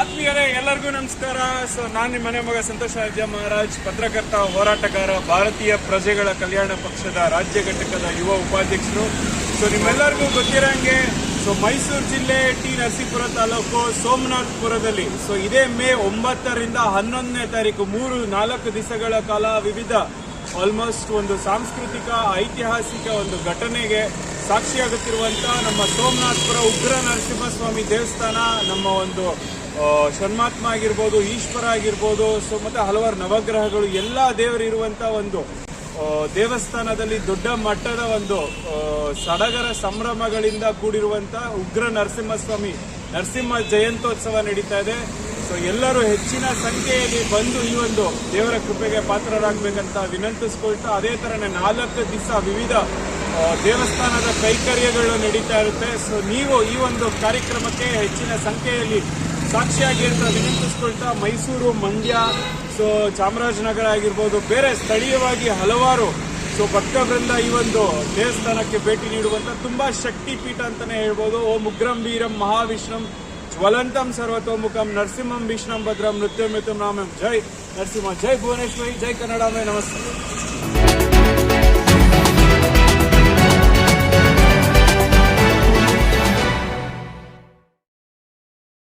ಆತ್ಮೀಯರೇ, ಎಲ್ಲರಿಗೂ ನಮಸ್ಕಾರ. ಸೊ ನಾನು ನಿಮ್ಮ ಮನೆ ಮಗ ಸಂತೋಷ ರಾಜ್ಯ ಮಹಾರಾಜ್, ಪತ್ರಕರ್ತ, ಹೋರಾಟಗಾರ, ಭಾರತೀಯ ಪ್ರಜೆಗಳ ಕಲ್ಯಾಣ ಪಕ್ಷದ ರಾಜ್ಯ ಘಟಕದ ಯುವ ಉಪಾಧ್ಯಕ್ಷರು. ಸೊ ನಿಮ್ಮೆಲ್ಲರಿಗೂ ಗೊತ್ತಿರೋಂಗೆ ಸೊ ಮೈಸೂರು ಜಿಲ್ಲೆ ಟಿ. ನರಸೀಪುರ ತಾಲೂಕು ಸೋಮನಾಥಪುರದಲ್ಲಿ. ಸೊ ಇದೇ ಮೇ ಒಂಬತ್ತರಿಂದ ಹನ್ನೊಂದನೇ ತಾರೀಕು, ಮೂರು, ನಾಲ್ಕು ದಿವಸಗಳ ಕಾಲ ವಿವಿಧ ಆಲ್ಮೋಸ್ಟ್ ಒಂದು ಸಾಂಸ್ಕೃತಿಕ, ಐತಿಹಾಸಿಕ ಒಂದು ಘಟನೆಗೆ ಸಾಕ್ಷಿಯಾಗುತ್ತಿರುವಂತ ನಮ್ಮ ಸೋಮನಾಥಪುರ ಉಗ್ರ ನರಸಿಂಹಸ್ವಾಮಿ ದೇವಸ್ಥಾನ, ನಮ್ಮ ಒಂದು ಷಣ್ಮಾತ್ಮ ಆಗಿರ್ಬೋದು, ಈಶ್ವರ ಆಗಿರ್ಬೋದು, ಸೊ ಮತ್ತೆ ಹಲವಾರು ನವಗ್ರಹಗಳು, ಎಲ್ಲ ದೇವರು ಇರುವಂತ ಒಂದು ದೇವಸ್ಥಾನದಲ್ಲಿ ದೊಡ್ಡ ಮಟ್ಟದ ಒಂದು ಸಡಗರ ಸಂಭ್ರಮಗಳಿಂದ ಕೂಡಿರುವಂತ ಉಗ್ರ ನರಸಿಂಹಸ್ವಾಮಿ, ನರಸಿಂಹ ಜಯಂತ್ಯೋತ್ಸವ ನಡೀತಾ ಇದೆ. ಸೊ ಎಲ್ಲರೂ ಹೆಚ್ಚಿನ ಸಂಖ್ಯೆಯಲ್ಲಿ ಬಂದು ಈ ಒಂದು ದೇವರ ಕೃಪೆಗೆ ಪಾತ್ರರಾಗಬೇಕಂತ ವಿನಂತಿಸ್ಕೊಳ್ತಾ, ಅದೇ ತರನೇ ನಾಲ್ಕು ದಿವಸ ವಿವಿಧ ದೇವಸ್ಥಾನದ ಕೈಕರ್ಯಗಳು ನಡೀತಾ ಇರುತ್ತೆ. ಸೊ ನೀವು ಈ ಒಂದು ಕಾರ್ಯಕ್ರಮಕ್ಕೆ ಹೆಚ್ಚಿನ ಸಂಖ್ಯೆಯಲ್ಲಿ ಸಾಕ್ಷಿಯಾಗಿ ಅಂತ ವಿನಂತಿಸ್ಕೊಳ್ತಾ ಮೈಸೂರು, ಮಂಡ್ಯ, ಸೊ ಚಾಮರಾಜನಗರ ಆಗಿರ್ಬೋದು, ಬೇರೆ ಸ್ಥಳೀಯವಾಗಿ ಹಲವಾರು, ಸೊ ಭಕ್ತವೃಂದ ಈ ಒಂದು ದೇವಸ್ಥಾನಕ್ಕೆ ಭೇಟಿ ನೀಡುವಂತ ತುಂಬಾ ಶಕ್ತಿ ಪೀಠ ಅಂತಾನೆ ಹೇಳ್ಬೋದು. ಓಂ ಉಗ್ರಂ ವೀರಂ ಮಹಾವಿಷ್ಣಂ ಜ್ವಲಂತಂ ಸರ್ವತೋಮುಖಂ ನರಸಿಂಹಂ ವಿಷ್ಣಂ ಭದ್ರಂ ನೃತ್ಯಂ ನಾಮಂ ಜೈ ನರಸಿಂಹ. ಜೈ ಭುವನೇಶ್ವರಿ. ಜೈ ಕನ್ನಡಾಮೆ ನಮಸ್ತೆ.